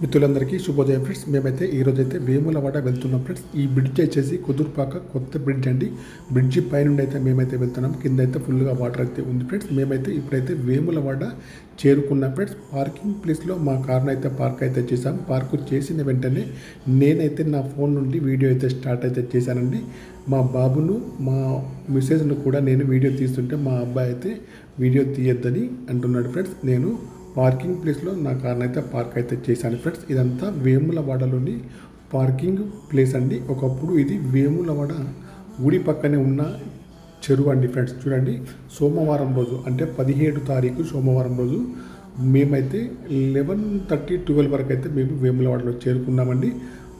మిత్రులందరికీ శుభోదయం ఫ్రెండ్స్. మేమైతే ఈరోజైతే వేములవాడ వెళ్తున్నాం ఫ్రెండ్స్. ఈ బ్రిడ్జ్ వచ్చేసి కుదురుపాక కొత్త బ్రిడ్జ్ అండి. బ్రిడ్జి పైనుండి అయితే మేమైతే వెళ్తున్నాం. కింద అయితే ఫుల్గా వాటర్ అయితే ఉంది ఫ్రెండ్స్. మేమైతే ఇప్పుడైతే వేములవాడ చేరుకున్నాం ఫ్రెండ్స్. పార్కింగ్ ప్లేస్లో మా కార్ను అయితే పార్క్ అయితే చేశాం. పార్క్ చేసిన వెంటనే నేనైతే నా ఫోన్ నుండి వీడియో అయితే స్టార్ట్ అయితే చేశానండి. మా బాబును మా మెసేజ్ను కూడా నేను వీడియో తీస్తుంటే మా అబ్బాయి అయితే వీడియో తీయొద్దని అంటున్నాడు ఫ్రెండ్స్. నేను పార్కింగ్ ప్లేస్లో నా కార్ని అయితే పార్క్ అయితే చేశాను ఫ్రెండ్స్. ఇదంతా వేములవాడలోని పార్కింగ్ ప్లేస్ అండి. ఒకప్పుడు ఇది వేములవాడ గుడి పక్కనే ఉన్న చెరువు అండి ఫ్రెండ్స్. చూడండి సోమవారం రోజు అంటే పదిహేడు తారీఖు సోమవారం రోజు మేమైతే లెవెన్ థర్టీ ట్వెల్వ్ వరకు అయితే మేము వేములవాడలో చేరుకున్నామండి.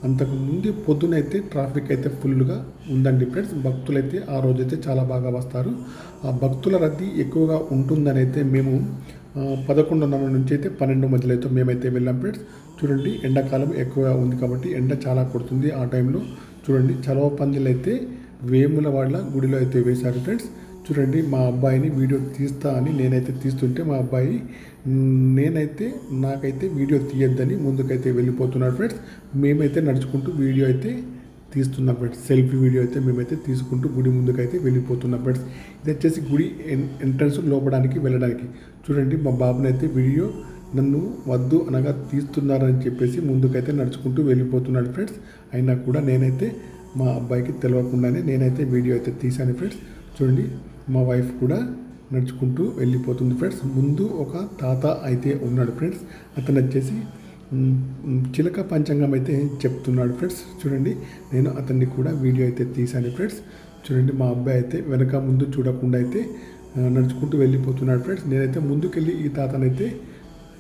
అంతకు ముందు పొద్దునైతే ట్రాఫిక్ అయితే ఫుల్గా ఉందండి ఫ్రెండ్స్. భక్తులైతే ఆ రోజైతే చాలా బాగా వస్తారు. ఆ భక్తుల రద్దీ ఎక్కువగా ఉంటుందని అయితే మేము పదకొండున్నర నుంచి అయితే పన్నెండు మధ్యలో అయితే మేమైతే వెళ్ళాం ఫ్రెండ్స్. చూడండి ఎండాకాలం ఎక్కువగా ఉంది కాబట్టి ఎండ చాలా కొడుతుంది ఆ టైంలో. చూడండి చలవ పందిలు అయితే వేములవాడ గుడిలో అయితే వేశారు ఫ్రెండ్స్. చూడండి మా అబ్బాయిని వీడియో తీస్తా అని నేనైతే తీస్తుంటే మా అబ్బాయి నేనైతే నాకైతే వీడియో తీయొద్దని ముందుకైతే వెళ్ళిపోతున్నాడు ఫ్రెండ్స్. మేమైతే నడుచుకుంటూ వీడియో అయితే తీస్తున్న ఫ్రెండ్స్ సెల్ఫీ వీడియో అయితే మేమైతే తీసుకుంటూ గుడి ముందుకైతే వెళ్ళిపోతున్నాం ఫ్రెండ్స్ ఇది వచ్చేసి గుడి ఎంట్రన్స్ లోపడానికి వెళ్ళడానికి. చూడండి మా బాబునైతే వీడియో నన్ను వద్దు అనగా తీస్తున్నారని చెప్పేసి ముందుకైతే నడుచుకుంటూ వెళ్ళిపోతున్నాడు ఫ్రెండ్స్ అయినా కూడా నేనైతే మా అబ్బాయికి తెలియకుండానే నేనైతే వీడియో అయితే తీశాను ఫ్రెండ్స్ చూడండి మా వైఫ్ కూడా నడుచుకుంటూ వెళ్ళిపోతుంది ఫ్రెండ్స్ ముందు ఒక తాత అయితే ఉన్నాడు ఫ్రెండ్స్ అతను వచ్చేసి చిలక పంచాంగం అయితే చెప్తున్నాడు ఫ్రెండ్స్. చూడండి నేను అతన్ని కూడా వీడియో అయితే తీశాను ఫ్రెండ్స్. చూడండి మా అబ్బాయి అయితే వెనక ముందు చూడకుండా అయితే నడుచుకుంటూ వెళ్ళిపోతున్నాడు ఫ్రెండ్స్. నేనైతే ముందుకెళ్ళి ఈ తాతనైతే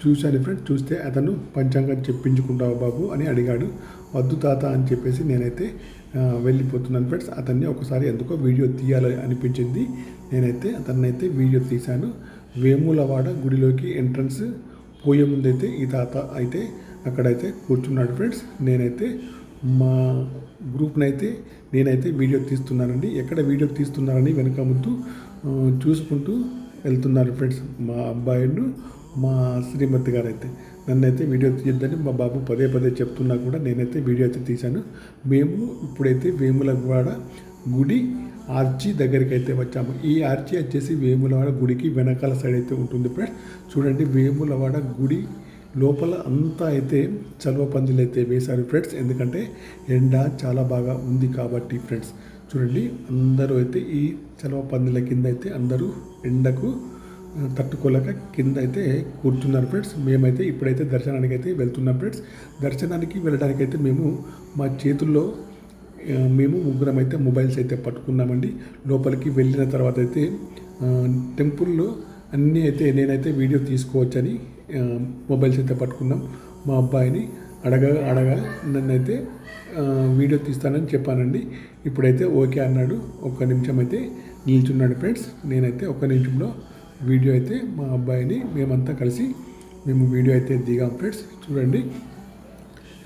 చూశాను ఫ్రెండ్స్. చూస్తే అతను పంచాంగం చెప్పించుకుంటావు బాబు అని అడిగాడు. వద్దు తాత అని చెప్పేసి నేనైతే వెళ్ళిపోతున్నాను ఫ్రెండ్స్. అతన్ని ఒకసారి ఎందుకో వీడియో తీయాలని అనిపించింది. నేనైతే అతన్ని అయితే వీడియో తీశాను. వేములవాడ గుడిలోకి ఎంట్రన్స్ పోయే ముందైతే ఈ తాత అయితే అక్కడైతే కూర్చున్నాడు ఫ్రెండ్స్. నేనైతే మా గ్రూప్నైతే నేనైతే వీడియో తీస్తున్నానండి. ఎక్కడ వీడియో తీస్తున్నారని వెనక ముందు చూసుకుంటూ వెళ్తున్నారు ఫ్రెండ్స్ మా అబ్బాయిను మా శ్రీమతి గారైతే. అయితే నన్నైతే వీడియో తీయొద్దని మా బాబు పదే పదే చెప్తున్నా కూడా నేనైతే వీడియో అయితే తీశాను. మేము ఇప్పుడైతే వేములవాడ గుడి ఆర్చి దగ్గరికి అయితే వచ్చాము. ఈ ఆర్చి వచ్చేసి వేములవాడ గుడికి వెనకాల సైడ్ అయితే ఉంటుంది ఫ్రెండ్స్. చూడండి వేములవాడ గుడి లోపల అంతా అయితే చలువ పందిలు అయితే వేశారు ఫ్రెండ్స్. ఎందుకంటే ఎండ చాలా బాగా ఉంది కాబట్టి ఫ్రెండ్స్. చూడండి అందరూ అయితే ఈ చలువ పందిల కింద అయితే అందరూ ఎండకు తట్టుకోలేక కింద అయితే కూర్చున్నారు ఫ్రెండ్స్. మేమైతే ఇప్పుడైతే దర్శనానికి అయితే వెళ్తున్నాం ఫ్రెండ్స్. దర్శనానికి వెళ్ళడానికి అయితే మేము మా చేతుల్లో మేము ముగ్గురం అయితే మొబైల్స్ అయితే పట్టుకున్నామండి. లోపలికి వెళ్ళిన తర్వాత అయితే టెంపుల్లో అన్నీ అయితే నేనైతే వీడియో తీసుకోవచ్చని మొబైల్స్ అయితే పట్టుకున్నాం. మా అబ్బాయిని అడగా అడగా నన్నైతే అయితే వీడియో తీస్తానని చెప్పానండి. ఇప్పుడైతే ఓకే అన్నాడు. ఒక్క నిమిషం అయితే నిల్చున్నాడు ఫ్రెండ్స్. నేనైతే ఒక్క నిమిషంలో వీడియో అయితే మా అబ్బాయిని మేమంతా కలిసి మేము వీడియో అయితే దిగాం ఫ్రెండ్స్. చూడండి.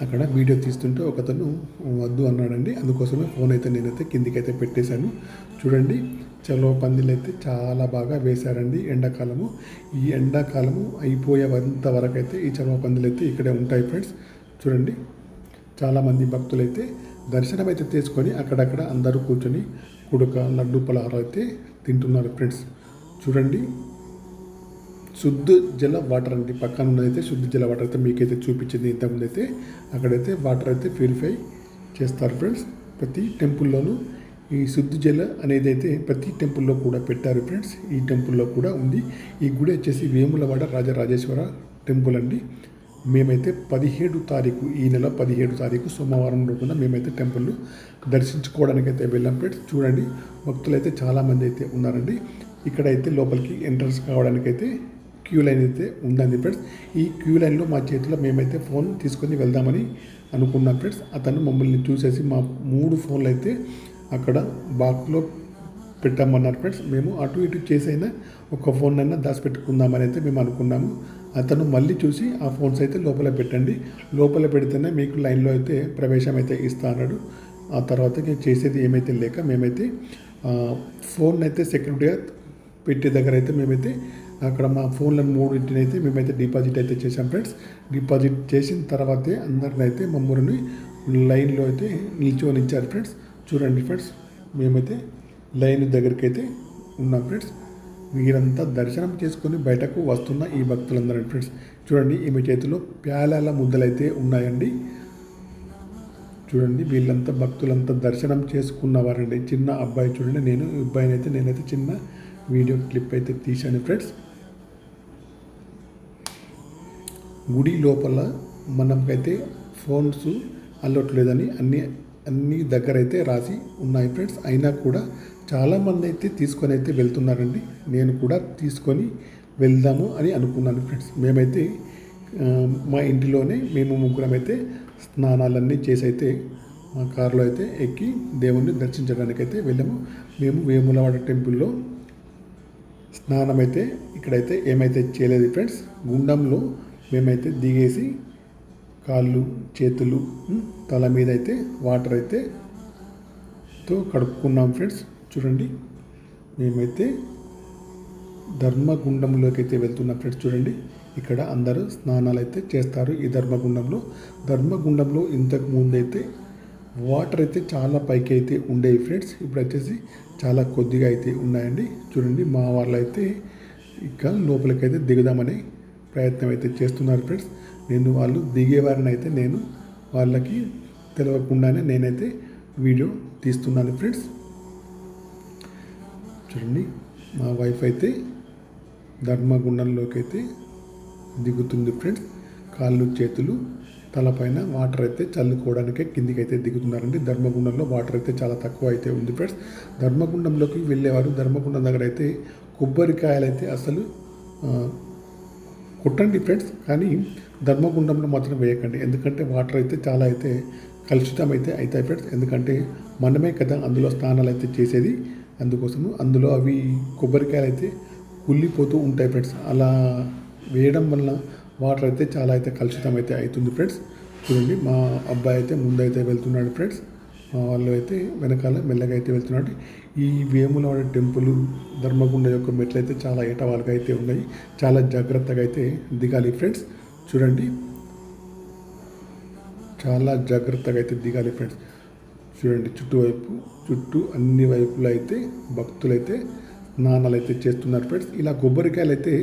అక్కడ వీడియో తీస్తుంటే ఒకతను వద్దు అన్నాడండి. అందుకోసమే ఫోన్ అయితే నేనైతే కిందికైతే పెట్టేశాను. చూడండి చలో పందిలు అయితే చాలా బాగా వేశారండి ఎండాకాలము. ఈ ఎండాకాలము అయిపోయేంత వరకు అయితే ఈ చలో పందిలు అయితే ఇక్కడే ఉంటాయి ఫ్రెండ్స్. చూడండి చాలామంది భక్తులు అయితే దర్శనం అయితే తీసుకొని అక్కడక్కడ అందరూ కూర్చొని కుడుక లడ్డు పలహారం అయితే తింటున్నారు ఫ్రెండ్స్. చూడండి శుద్ధ జల వాటర్ అండి. పక్కన ఉన్నదైతే శుద్ధ జల వాటర్ అయితే మీకైతే చూపించింది ఇంతకుముందు అయితే అక్కడైతే వాటర్ అయితే ప్యూరిఫై చేస్తారు ఫ్రెండ్స్. ప్రతి టెంపుల్లోనూ ఈ శుద్ధ జల అనేది అయితే ప్రతి టెంపుల్లో కూడా పెట్టారు ఫ్రెండ్స్. ఈ టెంపుల్లో కూడా ఉంది. ఈ గుడి వచ్చేసి వేములవాడ రాజరాజేశ్వర టెంపుల్ అండి. మేమైతే పదిహేడు తారీఖు ఈ నెల పదిహేడు తారీఖు సోమవారం రోజున మేమైతే టెంపుల్ దర్శించుకోవడానికి అయితే వెళ్ళాం ఫ్రెండ్స్. చూడండి భక్తులు అయితే చాలామంది అయితే ఉన్నారండి. ఇక్కడైతే లోపలికి ఎంట్రన్స్ కావడానికి అయితే క్యూ లైన్ అయితే ఉందండి ఫ్రెండ్స్. ఈ క్యూ లైన్లో మా చేతిలో మేమైతే ఫోన్ తీసుకొని వెళ్దామని అనుకున్నాం ఫ్రెండ్స్. అతను మమ్మల్ని చూసేసి మా మూడు ఫోన్లు అయితే అక్కడ బాక్స్లో పెట్టామన్నారు ఫ్రెండ్స్. మేము అటు ఇటు చేసైనా ఒక ఫోన్ అయినా దాచిపెట్టుకుందామని అయితే మేము అనుకున్నాము. అతను మళ్ళీ చూసి ఆ ఫోన్స్ అయితే లోపల పెట్టండి. లోపల పెడితేనే మీకు లైన్లో అయితే ప్రవేశం అయితే ఇస్తా అన్నాడు. ఆ తర్వాత చేసేది ఏమైతే లేక మేమైతే ఫోన్ అయితే సెక్యూరిటీగా పెట్టే దగ్గర అయితే మేమైతే అక్కడ మా ఫోన్లను మూడింటిని అయితే మేమైతే డిపాజిట్ అయితే చేసాం ఫ్రెండ్స్. డిపాజిట్ చేసిన తర్వాతే అందరిని అయితే మమ్మల్ని లైన్లో అయితే నిల్చోనిచ్చారు ఫ్రెండ్స్. చూడండి ఫ్రెండ్స్ మేమైతే లైన్ దగ్గరికి అయితే ఉన్నాం ఫ్రెండ్స్. వీరంతా దర్శనం చేసుకొని బయటకు వస్తున్న ఈ భక్తులందరూ ఫ్రెండ్స్. చూడండి ఈమె చేతిలో ప్యాలాల ముద్దలైతే ఉన్నాయండి. చూడండి వీళ్ళంతా భక్తులంతా దర్శనం చేసుకున్నవారండి చిన్న అబ్బాయి చూడండి నేను ఈ అబ్బాయిని అయితే నేనైతే చిన్న వీడియో క్లిప్ అయితే తీశాను ఫ్రెండ్స్. గుడి లోపల మనకైతే ఫోన్స్ అల్లట్లేదని అన్ని అన్ని దగ్గర అయితే రాసి ఉన్నాయి ఫ్రెండ్స్. అయినా కూడా చాలామంది అయితే తీసుకొని అయితే వెళ్తున్నారండి. నేను కూడా తీసుకొని వెళ్దాము అని అనుకున్నాను ఫ్రెండ్స్. మేమైతే మా ఇంటిలోనే మేము ముగ్గురం అయితే స్నానాలన్నీ చేసి అయితే మా కారులో అయితే ఎక్కి దేవుణ్ణి దర్శించడానికి అయితే వెళ్ళాము. మేము వేములవాడ టెంపుల్లో స్నానం అయితే ఇక్కడైతే ఏమైతే చేయలేదు ఫ్రెండ్స్. గుండంలో మేమైతే దిగేసి కాళ్ళు చేతులు తల మీద అయితే వాటర్ అయితే తో కడుక్కున్నాం ఫ్రెండ్స్. చూడండి. మేమైతే ధర్మగుండంలోకి అయితే వెళ్తున్నాం ఫ్రెండ్స్. చూడండి. ఇక్కడ అందరూ స్నానాలు అయితే చేస్తారు ఈ ధర్మగుండంలో. ధర్మగుండంలో ఇంతకు ముందు అయితే వాటర్ అయితే చాలా పైకి అయితే ఉండేవి ఫ్రెండ్స్. ఇప్పుడు వచ్చేసి చాలా కొద్దిగా అయితే ఉన్నాయండి. చూడండి. మా వాళ్ళు అయితే ఇక లోపలికి అయితే దిగుదామని ప్రయత్నం అయితే చేస్తున్నారు ఫ్రెండ్స్. నేను వాళ్ళు దిగేవారిని అయితే నేను వాళ్ళకి తెలియకుండానే నేనైతే వీడియో తీస్తున్నాను ఫ్రెండ్స్. చూడండి మా వైఫ్ అయితే ధర్మగుండంలోకి అయితే దిగుతుంది ఫ్రెండ్స్. కాళ్ళు చేతులు తలపైన వాటర్ అయితే చల్లుకోవడానికే కిందికి అయితే దిగుతున్నారండి. ధర్మగుండంలో వాటర్ అయితే చాలా తక్కువ అయితే ఉంది ఫ్రెండ్స్. ధర్మగుండంలోకి వెళ్ళేవారు. ధర్మగుండం దగ్గర అయితే కొబ్బరికాయలు అయితే అసలు కొట్టండి ఫ్రెండ్స్ కానీ ధర్మగుండంలో మాత్రం వేయకండి. ఎందుకంటే వాటర్ అయితే చాలా అయితే కలుషితం అయితే అవుతాయి ఫ్రెండ్స్ ఎందుకంటే మనమే కదా అందులో స్నానాలు అయితే చేసేది. అందుకోసము అందులో అవి కొబ్బరికాయలు అయితే కుళ్ళిపోతూ ఉంటాయి ఫ్రెండ్స్ అలా వేయడం వల్ల వాటర్ అయితే చాలా అయితే కలుషితం అయితే అవుతుంది ఫ్రెండ్స్ చూడండి మా అబ్బాయి అయితే ముందైతే వెళ్తున్నాడు ఫ్రెండ్స్ మా వాళ్ళు అయితే వెనకాల మెల్లగా అయితే వెళ్తున్నాడు. ఈ వేములవాడ టెంపుల్ ధర్మగుండ యొక్క మెట్లు అయితే చాలా ఏటవాలుగా అయితే ఉన్నాయి. చాలా జాగ్రత్తగా అయితే దిగాలి ఫ్రెండ్స్. చూడండి. చాలా జాగ్రత్తగా అయితే దిగాలి ఫ్రెండ్స్. చూడండి చుట్టువైపు చుట్టూ అన్ని వైపులు అయితే భక్తులైతే స్నానాలు అయితే చేస్తున్నారు ఫ్రెండ్స్. ఇలా కొబ్బరికాయలు అయితే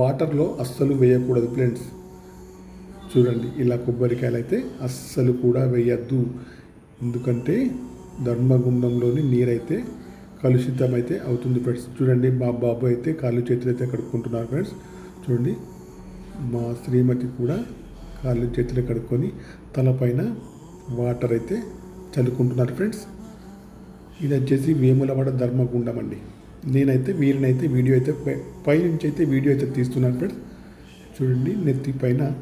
వాటర్లో అస్సలు వేయకూడదు ఫ్రెండ్స్. చూడండి ఇలా కొబ్బరికాయలు అయితే అస్సలు కూడా వేయద్దు. ఎందుకంటే ధర్మగుండంలోని నీరైతే కలుషితం అయితే అవుతుంది ఫ్రెండ్స్. చూడండి మా బాబు అయితే కాళ్ళు చేతులు అయితే కడుక్కుంటున్నారు ఫ్రెండ్స్. చూడండి మా శ్రీమతి కూడా కాళ్ళు చేతులు కడుక్కొని తలపైన వాటర్ అయితే చల్లుకుంటున్నారు ఫ్రెండ్స్. ఇది వచ్చేసి వేములవాడ ధర్మగుండం అండి. నేనైతే వీరినైతే వీడియో అయితే పై- పైనుంచి అయితే వీడియో అయితే తీస్తున్నాను ఫ్రెండ్స్. చూడండి నెత్తి పైన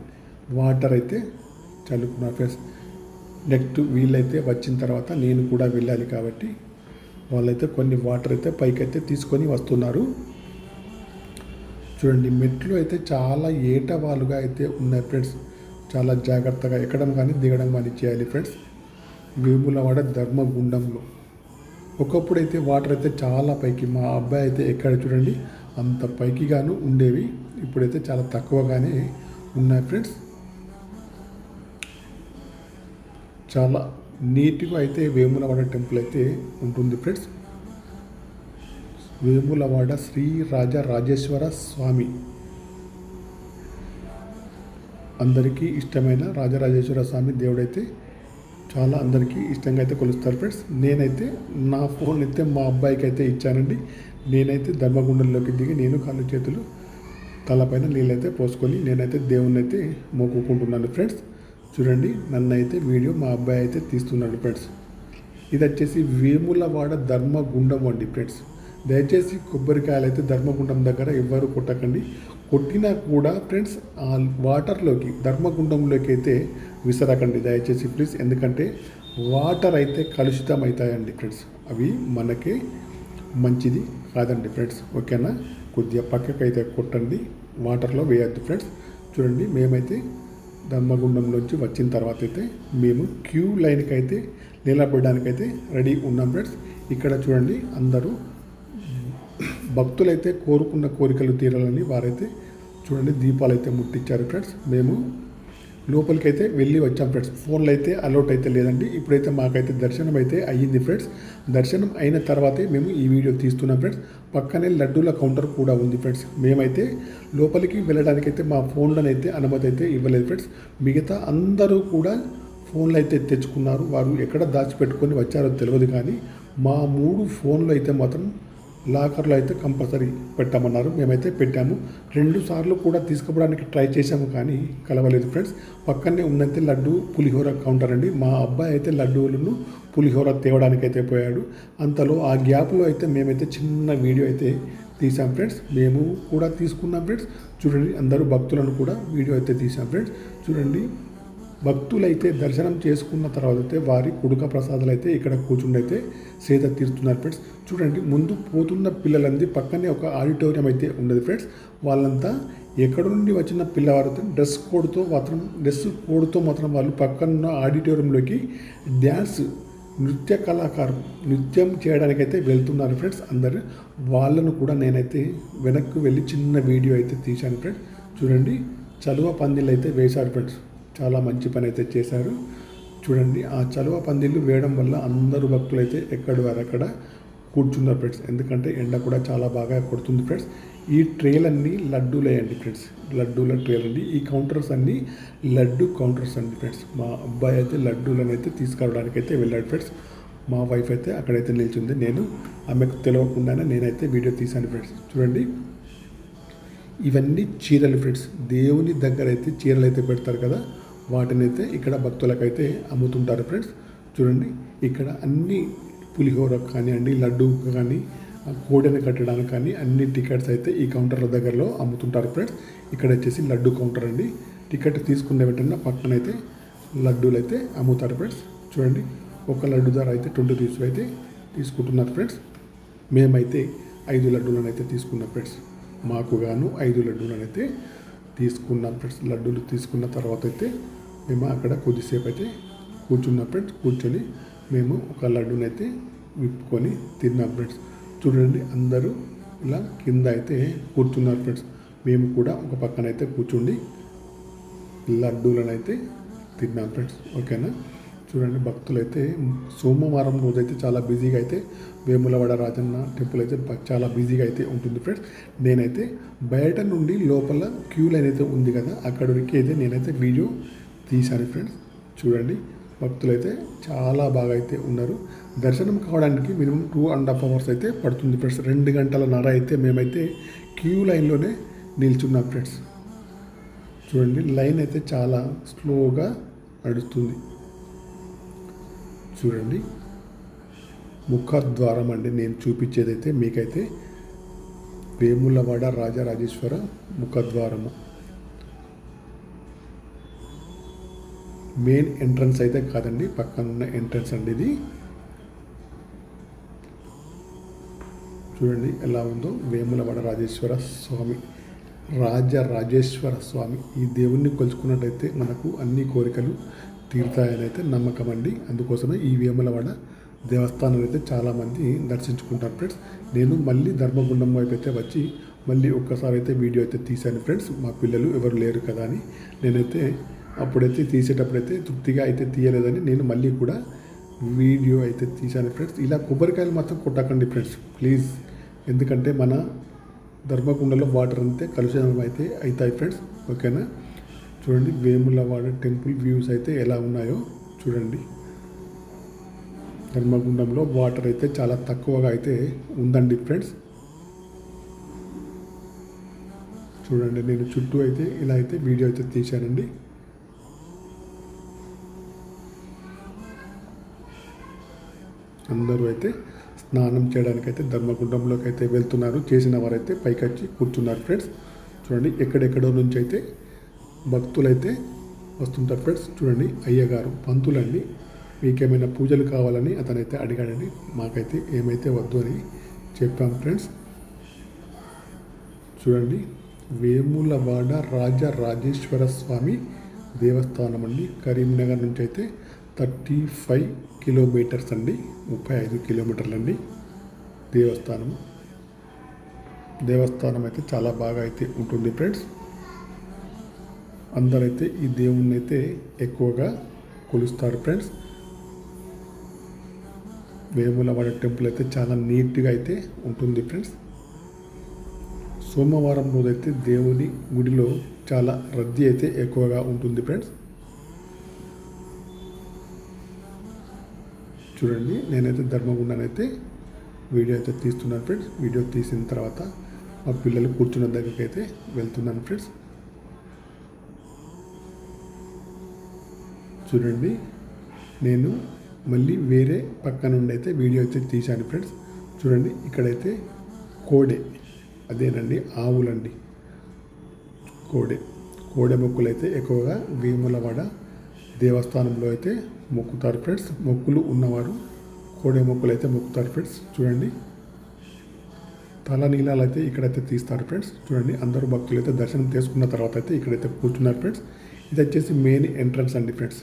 వాటర్ అయితే చల్లుకున్నారు ఫ్రెండ్స్. నెక్స్ట్ వీళ్ళైతే వచ్చిన తర్వాత నేను కూడా వెళ్ళాలి కాబట్టి వాళ్ళైతే కొన్ని వాటర్ అయితే పైకి అయితే తీసుకొని వస్తున్నారు. చూడండి మెట్లు అయితే చాలా ఏటవాలుగా అయితే ఉన్నాయి ఫ్రెండ్స్. చాలా జాగ్రత్తగా ఎక్కడం కానీ దిగడం కానీ చేయాలి ఫ్రెండ్స్. వేములవాడ ధర్మగుండంలో. ఒకప్పుడు అయితే వాటర్ అయితే చాలా పైకి మా అబ్బాయి అయితే ఎక్కడ చూడండి అంత పైకి గాను ఉండేవి. ఇప్పుడైతే చాలా తక్కువగానే ఉన్నాయి ఫ్రెండ్స్. చాలా నీట్గా అయితే వేములవాడ టెంపుల్ అయితే ఉంటుంది ఫ్రెండ్స్. వేములవాడ శ్రీ రాజా రాజేశ్వర స్వామి. అందరికీ ఇష్టమైన రాజరాజేశ్వర స్వామి దేవుడైతే చాలా అందరికీ ఇష్టంగా అయితే కొలుస్తారు ఫ్రెండ్స్. నేనైతే నా ఫోన్ అయితే మా అబ్బాయికి అయితే ఇచ్చానండి. నేనైతే ధర్మగుండంలోకి దిగి నేను కాళ్ళు చేతులు తలపైన నీళ్ళైతే పోసుకొని నేనైతే దేవుణ్ణి అయితే మొక్కుకుంటున్నాను ఫ్రెండ్స్. చూడండి నన్ను అయితే వీడియో మా అబ్బాయి అయితే తీస్తున్నాడు ఫ్రెండ్స్ ఇది వచ్చేసి వేములవాడ ధర్మగుండం అండి ఫ్రెండ్స్ దయచేసి కొబ్బరికాయలు అయితే ధర్మగుండం దగ్గర ఎవ్వరు కొట్టకండి. కొట్టినా కూడా ఫ్రెండ్స్ ఆ వాటర్లోకి ధర్మగుండంలోకి అయితే విసరకండి దయచేసి ప్లీజ్ ఎందుకంటే వాటర్ అయితే కలుషితం అవుతాయండి ఫ్రెండ్స్ అవి మనకి మంచిది కాదండి ఫ్రెండ్స్ ఓకేనా? కొద్దిగా పక్కకి అయితే కొట్టండి వాటర్లో వేయద్దు ఫ్రెండ్స్ చూడండి మేమైతే ధర్మగుండంలోంచి వచ్చిన తర్వాత అయితే మేము క్యూ లైన్కి అయితే నిలబడడానికైతే రెడీ ఉన్నాం ఫ్రెండ్స్. ఇక్కడ చూడండి అందరూ భక్తులైతే కోరుకున్న కోరికలు తీరాలని వారైతే చూడండి దీపాలు అయితే ముట్టించారు ఫ్రెండ్స్. మేము లోపలికైతే వెళ్ళి వచ్చాం ఫ్రెండ్స్. ఫోన్లో అయితే అలౌట్ అయితే లేదండి. ఇప్పుడైతే మాకైతే దర్శనం అయితే అయ్యింది ఫ్రెండ్స్. దర్శనం అయిన తర్వాతే మేము ఈ వీడియో తీస్తున్నాం ఫ్రెండ్స్. పక్కనే లడ్డూల కౌంటర్ కూడా ఉంది ఫ్రెండ్స్. మేమైతే లోపలికి వెళ్ళడానికైతే మా ఫోన్లోనైతే అనుమతి అయితే ఇవ్వలేదు ఫ్రెండ్స్. మిగతా అందరూ కూడా ఫోన్లు అయితే తెచ్చుకున్నారు. వారు ఎక్కడ దాచిపెట్టుకొని వచ్చారో తెలియదు కానీ మా మూడు ఫోన్లు అయితే మాత్రం లాకర్లో అయితే కంపల్సరీ పెట్టామన్నారు. మేమైతే పెట్టాము. రెండు సార్లు కూడా తీసుకుపోవడానికి ట్రై చేశాము కానీ కలవలేదు ఫ్రెండ్స్. పక్కనే ఉన్నంతే లడ్డు పులిహోర కౌంటర్ అండి. మా అబ్బాయి అయితే లడ్డూలను పులిహోర తేవడానికి అయితే పోయాడు. అంతలో ఆ గ్యాప్లో అయితే మేమైతే చిన్న వీడియో అయితే తీసాం ఫ్రెండ్స్. మేము కూడా తీసుకున్నాం ఫ్రెండ్స్. చూడండి అందరూ భక్తులను కూడా వీడియో అయితే తీసాం ఫ్రెండ్స్. చూడండి భక్తులైతే దర్శనం చేసుకున్న తర్వాత అయితే వారి కుడుక ప్రసాదాలు అయితే ఇక్కడ కూర్చుండి అయితే సేద తీరుతున్నారు ఫ్రెండ్స్. చూడండి ముందు పోతున్న పిల్లలంది పక్కనే ఒక ఆడిటోరియం అయితే ఉండదు ఫ్రెండ్స్. వాళ్ళంతా ఎక్కడ నుండి వచ్చిన పిల్లవారు డ్రెస్ కోడ్తో మాత్రం డ్రెస్ కోడ్తో మాత్రం వాళ్ళు పక్కనున్న ఆడిటోరియంలోకి డ్యాన్స్ నృత్య కళాకారులు నృత్యం చేయడానికైతే వెళ్తున్నారు ఫ్రెండ్స్. అందరు వాళ్ళను కూడా నేనైతే వెనక్కి వెళ్ళి చిన్న వీడియో అయితే తీశాను ఫ్రెండ్స్. చూడండి చలువ పందిళ్ళు అయితే వేశారు ఫ్రెండ్స్. చాలా మంచి పని అయితే చేశారు. చూడండి ఆ చలువ పందిళ్ళు వేయడం వల్ల అందరూ భక్తులు అయితే ఎక్కడి వారు అక్కడ కూర్చున్నారు ఫ్రెండ్స్. ఎందుకంటే ఎండ కూడా చాలా బాగా కొడుతుంది ఫ్రెండ్స్. ఈ ట్రేలన్నీ లడ్డూలు వేయండి ఫ్రెండ్స్. లడ్డూల ట్రేలు అండి ఈ కౌంటర్స్ అన్నీ లడ్డు కౌంటర్స్ అండి ఫ్రెండ్స్. మా అబ్బాయి అయితే లడ్డూలను అయితే తీసుకురావడానికి అయితే వెళ్ళాడు ఫ్రెండ్స్. మా వైఫ్ అయితే అక్కడైతే నిల్చుంది. నేను ఆమెకు తెలియకుండానే నేనైతే వీడియో తీశాను ఫ్రెండ్స్. చూడండి. ఇవన్నీ చీరలు ఫ్రెండ్స్. దేవుని దగ్గర అయితే చీరలు అయితే పెడతారు కదా. వాటిని అయితే ఇక్కడ భక్తులకైతే అమ్ముతుంటారు ఫ్రెండ్స్. చూడండి ఇక్కడ అన్ని పులిహోర కానివ్వండి లడ్డు కానీ కోడెని కట్టడానికి కానీ అన్ని టికెట్స్ అయితే ఈ కౌంటర్ల దగ్గరలో అమ్ముతుంటారు ఫ్రెండ్స్. ఇక్కడ వచ్చేసి లడ్డు కౌంటర్ అండి. టికెట్ తీసుకునే వెంటనే పక్కన అయితే లడ్డూలు అయితే అమ్ముతారు ఫ్రెండ్స్. చూడండి ఒక లడ్డు ధర అయితే ట్వంటీ రూపీస్ అయితే తీసుకుంటున్నారు ఫ్రెండ్స్. మేమైతే ఐదు లడ్డూలను అయితే తీసుకున్నాం ఫ్రెండ్స్. మాకు గాను ఐదు లడ్డూలను అయితే తీసుకున్నాం ఫ్రెండ్స్. లడ్డూలు తీసుకున్న తర్వాత అయితే మేము అక్కడ కొద్దిసేపు అయితే కూర్చున్న ఫ్రెండ్స్ కూర్చొని మేము ఒక లడ్డూని అయితే విప్పుకొని తిన్నాం ఫ్రెండ్స్. చూడండి అందరూ ఇలా కింద అయితే కూర్చున్నారు ఫ్రెండ్స్. మేము కూడా ఒక పక్కన అయితే కూర్చుండి లడ్డూలను అయితే తిన్నాం ఫ్రెండ్స్. ఓకేనా? చూడండి భక్తులు అయితే సోమవారం రోజైతే చాలా బిజీగా అయితే వేములవాడ రాజన్న టెంపుల్ అయితే చాలా బిజీగా అయితే ఉంటుంది ఫ్రెండ్స్. నేనైతే బయట నుండి లోపల క్యూ లైన్ అయితే ఉంది కదా అక్కడికి అయితే నేనైతే వీడియో తీశాను ఫ్రెండ్స్ చూడండి. భక్తులు అయితే చాలా బాగా అయితే ఉన్నారు. దర్శనం కావడానికి minimum two and half hours అయితే పడుతుంది ఫ్రెండ్స్ రెండు గంటల నర అయితే మేమైతే క్యూ లైన్లోనే నిల్చున్నాం ఫ్రెండ్స్ చూడండి లైన్ అయితే చాలా స్లోగా నడుస్తుంది. చూడండి. ముఖద్వారం అండి నేను చూపించేదైతే మీకైతే వేములవాడ రాజరాజేశ్వర ముఖద్వారము. మెయిన్ ఎంట్రన్స్ అయితే కాదండి పక్కన ఉన్న ఎంట్రన్స్ అండి ఇది. చూడండి ఎలా ఉందో వేములవాడ రాజేశ్వర స్వామి రాజ రాజేశ్వర స్వామి. ఈ దేవుణ్ణి కొలుచుకున్నట్టయితే మనకు అన్ని కోరికలు తీరుతాయని అయితే నమ్మకం అండి. అందుకోసమే ఈ వేములవాడ దేవస్థానం అయితే చాలామంది దర్శించుకుంటారు ఫ్రెండ్స్. నేను మళ్ళీ ధర్మగుండం వైపు అయితే వచ్చి మళ్ళీ ఒక్కసారి అయితే వీడియో అయితే తీశాను ఫ్రెండ్స్. మా పిల్లలు ఎవరు లేరు కదా అని నేనైతే అప్పుడైతే తీసేటప్పుడైతే తృప్తిగా అయితే తీయలేదని నేను మళ్ళీ కూడా వీడియో అయితే తీశాను ఫ్రెండ్స్ ఇలా కొబ్బరికాయలు మాత్రం కొట్టకండి ఫ్రెండ్స్ ప్లీజ్ ఎందుకంటే మన ధర్మకుండలో వాటర్ అంతే కలుషితం అయితే అవుతాయి ఫ్రెండ్స్ ఓకేనా? చూడండి వేములవాడ టెంపుల్ వ్యూస్ అయితే ఎలా ఉన్నాయో చూడండి. ధర్మగుండంలో వాటర్ అయితే చాలా తక్కువగా అయితే ఉందండి ఫ్రెండ్స్ చూడండి నేను చుట్టూ అయితే ఇలా అయితే వీడియో అయితే తీశానండి. అందరూ అయితే స్నానం చేయడానికైతే ధర్మగుండంలోకి అయితే వెళ్తున్నారు. చేసిన వారైతే పైకి వచ్చి కూర్చున్నారు ఫ్రెండ్స్. చూడండి ఎక్కడెక్కడో నుంచి అయితే భక్తులైతే వస్తుంటారు ఫ్రెండ్స్. చూడండి అయ్యగారు పంతులండి మీకేమైనా పూజలు కావాలని అతనైతే అడిగాడండి. మాకైతే ఏమైతే వద్దు అని చెప్పాం ఫ్రెండ్స్. చూడండి వేములవాడ రాజరాజేశ్వర స్వామి దేవస్థానం అండి. కరీంనగర్ నుంచి అయితే థర్టీ ఫైవ్ కిలోమీటర్స్ అండి ముప్పై ఐదు కిలోమీటర్లు అండి దేవస్థానం. దేవస్థానం అయితే చాలా బాగా అయితే ఉంటుంది ఫ్రెండ్స్. అందరైతే ఈ దేవుణ్ణి అయితే ఎక్కువగా కొలుస్తారు ఫ్రెండ్స్. వేములవాడ టెంపుల్ అయితే చాలా నీట్గా అయితే ఉంటుంది ఫ్రెండ్స్. సోమవారం రోజైతే దేవుని గుడిలో చాలా రద్దీ అయితే ఎక్కువగా ఉంటుంది ఫ్రెండ్స్. చూడండి. నేనైతే ధర్మగుండానైతే వీడియో అయితే తీస్తున్నాను ఫ్రెండ్స్. వీడియో తీసిన తర్వాత మా పిల్లలు కూర్చున్న దగ్గరికి అయితే వెళ్తున్నాను ఫ్రెండ్స్. చూడండి. నేను మళ్ళీ వేరే పక్క నుండి అయితే వీడియో అయితే తీశాను ఫ్రెండ్స్. చూడండి. ఇక్కడైతే కోడే. అదేనండి. ఆవులండి. కోడే. కోడె మొక్కులు అయితే ఎక్కువగా భీములవాడ దేవస్థానంలో అయితే మొక్కుతారు ఫ్రెండ్స్ మొక్కులు ఉన్నవారు కోడె మొక్కులు అయితే మొక్కుతారు ఫ్రెండ్స్ చూడండి. తల నీలాలు అయితే ఇక్కడైతే తీస్తారు ఫ్రెండ్స్ చూడండి. అందరూ భక్తులు అయితే దర్శనం చేసుకున్న తర్వాత అయితే ఇక్కడైతే కూర్చున్నారు ఫ్రెండ్స్ ఇది వచ్చేసి మెయిన్ ఎంట్రన్స్ అండి ఫ్రెండ్స్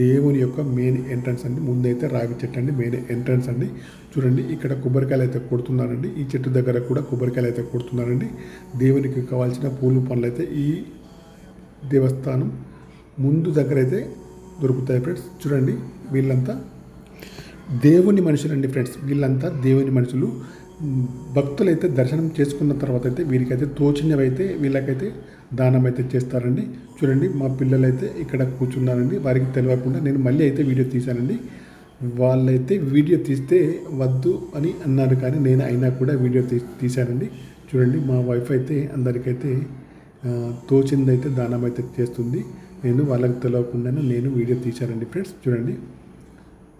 దేవుని యొక్క మెయిన్ ఎంట్రన్స్ అండి. ముందైతే రావి చెట్టు అండి మెయిన్ ఎంట్రన్స్ అండి. చూడండి. ఇక్కడ కొబ్బరికాయలు అయితే కొడుతున్నారండి. ఈ చెట్టు దగ్గర కూడా కొబ్బరికాయలు అయితే కొడుతున్నారండి. దేవునికి కావాల్సిన పూలు పనులు అయితే ఈ దేవస్థానం ముందు దగ్గర అయితే దొరుకుతాయి ఫ్రెండ్స్. చూడండి వీళ్ళంతా దేవుని మనుషులండి ఫ్రెండ్స్. వీళ్ళంతా దేవుని మనుషులు. భక్తులైతే దర్శనం చేసుకున్న తర్వాత అయితే వీరికైతే తోచినవైతే వీళ్ళకైతే దానం అయితే చేస్తారండి. చూడండి మా పిల్లలైతే ఇక్కడ కూర్చున్నారండి. వారికి తెలియకుండా నేను మళ్ళీ అయితే వీడియో తీశానండి. వాళ్ళైతే వీడియో తీస్తే వద్దు అని అన్నారు కానీ నేను అయినా కూడా వీడియో తీ తీశానండి. చూడండి మా వైఫ్ అయితే అందరికైతే తోచిందైతే దానం అయితే చేస్తుంది. నేను వాళ్ళకి తెలియకుండానే నేను వీడియో తీశానండి ఫ్రెండ్స్. చూడండి.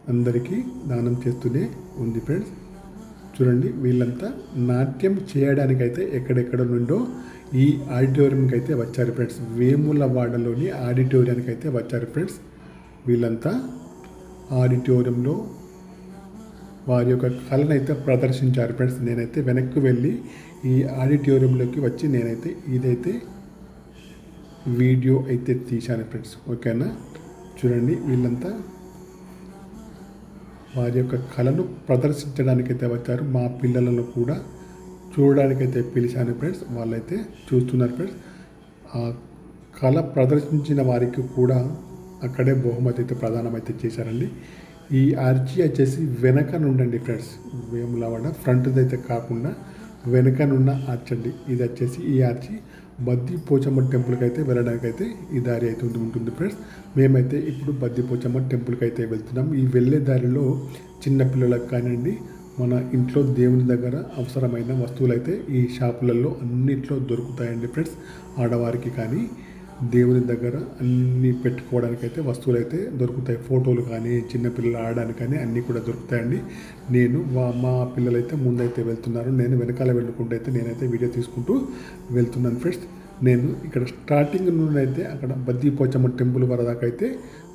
అందరికీ దానం చేస్తూనే ఉంది ఫ్రెండ్స్. చూడండి వీళ్ళంతా నాట్యం చేయడానికైతే ఎక్కడెక్కడ నుండో ఈ ఆడిటోరియంకి అయితే వచ్చారు ఫ్రెండ్స్. వేములవాడలోని ఆడిటోరియానికి అయితే వచ్చారు ఫ్రెండ్స్. వీళ్ళంతా ఆడిటోరియంలో వారి యొక్క కళను అయితే ప్రదర్శించారు ఫ్రెండ్స్. నేనైతే వెనక్కి వెళ్ళి ఈ ఆడిటోరియంలోకి వచ్చి నేనైతే ఇదైతే వీడియో అయితే తీశాను ఫ్రెండ్స్ ఓకేనా? చూడండి వీళ్ళంతా వారి యొక్క కళను ప్రదర్శించడానికైతే వచ్చారు. మా పిల్లలను కూడా చూడడానికైతే పిలిచాను ఫ్రెండ్స్ వాళ్ళైతే చూస్తున్నారు ఫ్రెండ్స్. ఆ కళ ప్రదర్శించిన వారికి కూడా అక్కడే బహుమతి అయితే ప్రదానమైతే చేశారండి. ఈ ఆర్చి వచ్చేసి వెనక నుండండి ఫ్రెండ్స్ వేములవాడ ఫ్రంట్ది అయితే కాకుండా వెనక నున్న అర్చండి. ఇది వచ్చేసి ఈ ఆర్చి బద్ది పోచమ్మ టెంపుల్కి అయితే వెళ్ళడానికి అయితే ఈ దారి అయితే ఉంటుంది ఫ్రెండ్స్. మేమైతే ఇప్పుడు బద్ది పోచమ్మ టెంపుల్కి అయితే వెళ్తున్నాం. ఈ వెళ్ళే దారిలో చిన్న పిల్లలకు కానివ్వండి మన ఇంట్లో దేవుని దగ్గర అవసరమైన వస్తువులు అయితే ఈ షాపులలో అన్నిట్లో దొరుకుతాయండి ఫ్రెండ్స్. ఆడవారికి కానీ దేవుని దగ్గర అన్నీ పెట్టుకోవడానికి అయితే వస్తువులు అయితే దొరుకుతాయి. ఫోటోలు కానీ చిన్నపిల్లలు ఆడడానికి కానీ అన్నీ కూడా దొరుకుతాయండి. నేను మా పిల్లలైతే ముందైతే వెళ్తున్నారు. నేను వెనకాల వెళ్ళకుండా అయితే నేనైతే వీడియో తీసుకుంటూ వెళ్తున్నాను ఫ్రెండ్స్. నేను ఇక్కడ స్టార్టింగ్ నుండి అయితే అక్కడ బద్దీ పోచమ్మ టెంపుల్ వరదాకా అయితే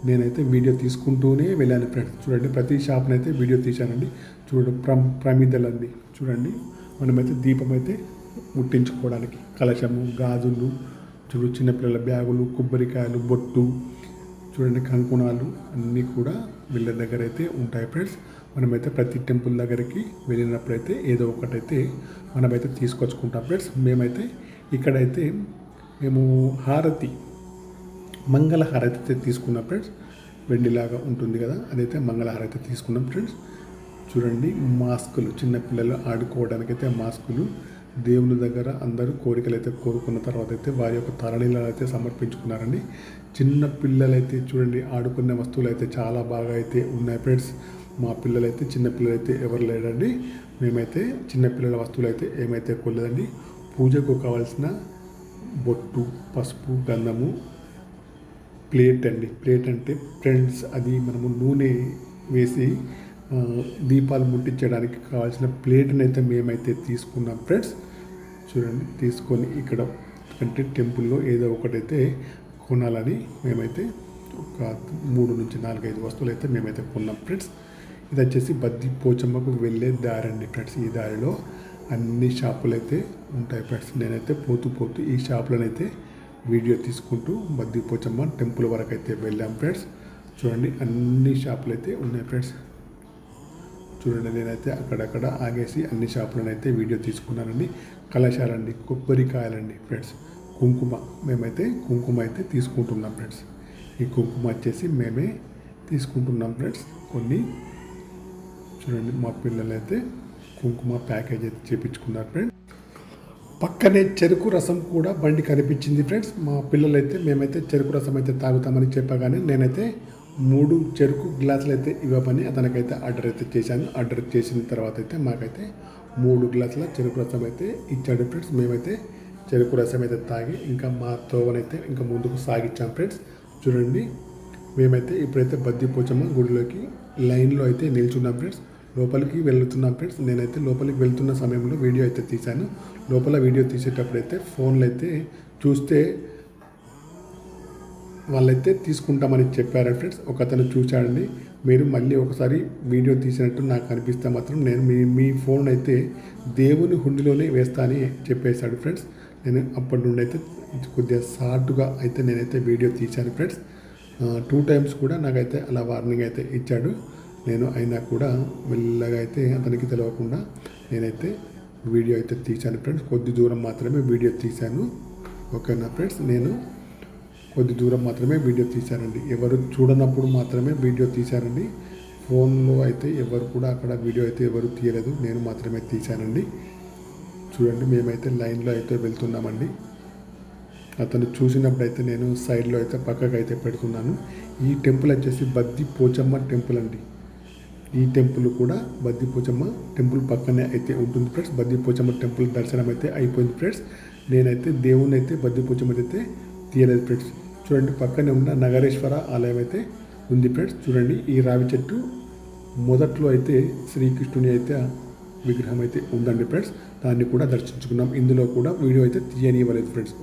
నేనైతే వీడియో తీసుకుంటూనే వెళ్ళాను ఫ్రెండ్స్. చూడండి ప్రతి షాప్నైతే వీడియో తీశానండి. చూడండి ప్ర ప్రమిదలండి చూడండి. మనమైతే దీపం అయితే ముట్టించుకోవడానికి కలశము గాజులు చూడు చిన్నపిల్లల బ్యాగులు కొబ్బరికాయలు బొట్టు చూడండి కంకుణాలు అన్నీ కూడా వీళ్ళ దగ్గర అయితే ఉంటాయి ఫ్రెండ్స్. మనమైతే ప్రతి టెంపుల్ దగ్గరికి వెళ్ళినప్పుడైతే ఏదో ఒకటైతే మనమైతే తీసుకొచ్చుకుంటాం ఫ్రెండ్స్. మేమైతే ఇక్కడైతే మేము హారతి మంగళ హారతి అయితే తీసుకున్నాం ఫ్రెండ్స్. వెండిలాగా ఉంటుంది కదా అదైతే మంగళ హారతి తీసుకున్నాం ఫ్రెండ్స్. చూడండి మాస్కులు చిన్నపిల్లలు ఆడుకోవడానికి అయితే మాస్కులు దేవుని దగ్గర అందరూ కోరికలు అయితే కోరుకున్న తర్వాత అయితే వారి యొక్క తరణీలను అయితే సమర్పించుకున్నారండి. చిన్న పిల్లలైతే చూడండి ఆడుకునే వస్తువులు అయితే చాలా బాగా అయితే ఉన్నాయి ఫ్రెండ్స్. మా పిల్లలైతే చిన్న పిల్లలైతే ఎవరు లేరండి. మేమైతే చిన్నపిల్లల వస్తువులు అయితే ఏమైతే కొనలేదండి. పూజకు కావాల్సిన బొట్టు పసుపు గంధము ప్లేట్ అండి. ప్లేట్ అంటే ఫ్రెండ్స్ అది మనము నూనె వేసి దీపాలు ముట్టించడానికి కావాల్సిన ప్లేట్ని అయితే మేమైతే తీసుకున్నాం ఫ్రెండ్స్. చూడండి తీసుకొని ఇక్కడ అంటే టెంపుల్లో ఏదో ఒకటైతే కొనాలని మేమైతే ఒక మూడు నుంచి నాలుగైదు వస్తువులు అయితే మేమైతే కొన్నాం ఫ్రెండ్స్. ఇది వచ్చేసి బద్ది పోచమ్మకు వెళ్ళే దారి అండి ఫ్రెండ్స్. ఈ దారిలో అన్ని షాపులు అయితే ఉంటాయి ఫ్రెండ్స్. నేనైతే పోతూ పోతూ ఈ షాపులనైతే వీడియో తీసుకుంటూ బద్ది పోచమ్మ టెంపుల్ వరకు అయితే వెళ్ళాం ఫ్రెండ్స్. చూడండి అన్ని షాపులు అయితే ఉన్నాయి ఫ్రెండ్స్. చూడండి నేనైతే అక్కడక్కడ ఆగేసి అన్ని షాపులను అయితే వీడియో తీసుకున్నానండి కళాశాలండి కొబ్బరికాయలండి ఫ్రెండ్స్. కుంకుమ మేమైతే కుంకుమ అయితే తీసుకుంటున్నాం ఫ్రెండ్స్. ఈ కుంకుమ వచ్చేసి మేమే తీసుకుంటున్నాం ఫ్రెండ్స్. కొన్ని చూడండి మా పిల్లలైతే కుంకుమ ప్యాకేజ్ అయితే చేపించుకున్నారు ఫ్రెండ్స్. పక్కనే చెరుకు రసం కూడా బండి కనిపించింది ఫ్రెండ్స్. మా పిల్లలైతే మేమైతే చెరుకు రసం అయితే తాగుతామని చెప్పగానే నేనైతే మూడు చెరుకు గ్లాసులు అయితే ఇవ్వమని అతనికైతే ఆర్డర్ అయితే చేశాను. ఆర్డర్ చేసిన తర్వాత అయితే మాకైతే మూడు గ్లాసుల చెరుకు రసం అయితే ఇచ్చాడు ఫ్రెండ్స్. మేమైతే చెరుకు రసం అయితే తాగి ఇంకా మా తోవనైతే ఇంకా ముందుకు సాగించాం ఫ్రెండ్స్. చూడండి మేమైతే ఇప్పుడైతే బద్ది పోచమ్మ గుడిలోకి లైన్లో అయితే నిల్చున్నాం ఫ్రెండ్స్. లోపలికి వెళ్తున్నాం ఫ్రెండ్స్. నేనైతే లోపలికి వెళ్తున్న సమయంలో వీడియో అయితే తీశాను. లోపల వీడియో తీసేటప్పుడు అయితే ఫోన్లు అయితే చూస్తే వాళ్ళైతే తీసుకుంటామని చెప్పారు ఫ్రెండ్స్. ఒక అతను చూశాడండి. మీరు మళ్ళీ ఒకసారి వీడియో తీసినట్టు నాకు అనిపిస్తే మాత్రం నేను మీ మీ ఫోన్ అయితే దేవుని హుండిలోనే వేస్తా అని చెప్పేశాడు ఫ్రెండ్స్. నేను అప్పటి నుండి అయితే కొద్దిగా షార్ట్గా అయితే నేనైతే వీడియో తీశాను ఫ్రెండ్స్. టూ టైమ్స్ కూడా నాకైతే అలా వార్నింగ్ అయితే ఇచ్చాడు. నేను అయినా కూడా మెల్లగా అయితే అతనికి తెలియకుండా నేనైతే వీడియో అయితే తీశాను ఫ్రెండ్స్. కొద్ది దూరం మాత్రమే వీడియో తీశాను. ఓకేనా ఫ్రెండ్స్? నేను కొద్ది దూరం మాత్రమే వీడియో తీశారండి. ఎవరు చూడనప్పుడు మాత్రమే వీడియో తీశారండి. ఫోన్లో అయితే ఎవరు కూడా అక్కడ వీడియో అయితే ఎవరు తీయలేదు. నేను మాత్రమే తీశానండి. చూడండి మేమైతే లైన్లో అయితే వెళ్తున్నామండి. అతను చూసినప్పుడైతే నేను సైడ్లో అయితే పక్కకు అయితే పెడుతున్నాను. ఈ టెంపుల్ వచ్చేసి బద్ది పోచమ్మ టెంపుల్ అండి. ఈ టెంపుల్ కూడా బద్ది పోచమ్మ టెంపుల్ పక్కనే అయితే ఉంటుంది ఫ్రెండ్స్. బద్ది పోచమ్మ టెంపుల్ దర్శనం అయితే అయిపోయింది ఫ్రెండ్స్. నేనైతే దేవుని అయితే బద్ది పోచమ్మ అయితే తీయలేదు ఫ్రెండ్స్. చూడండి పక్కనే ఉన్న నగరేశ్వర ఆలయం అయితే ఉంది ఫ్రెండ్స్. చూడండి ఈ రావి చెట్టు మొదట్లో అయితే శ్రీకృష్ణుని అయితే విగ్రహం అయితే ఉందండి ఫ్రెండ్స్. దాన్ని కూడా దర్శించుకున్నాం. ఇందులో కూడా వీడియో అయితే తీయనివ్వలేదు ఫ్రెండ్స్.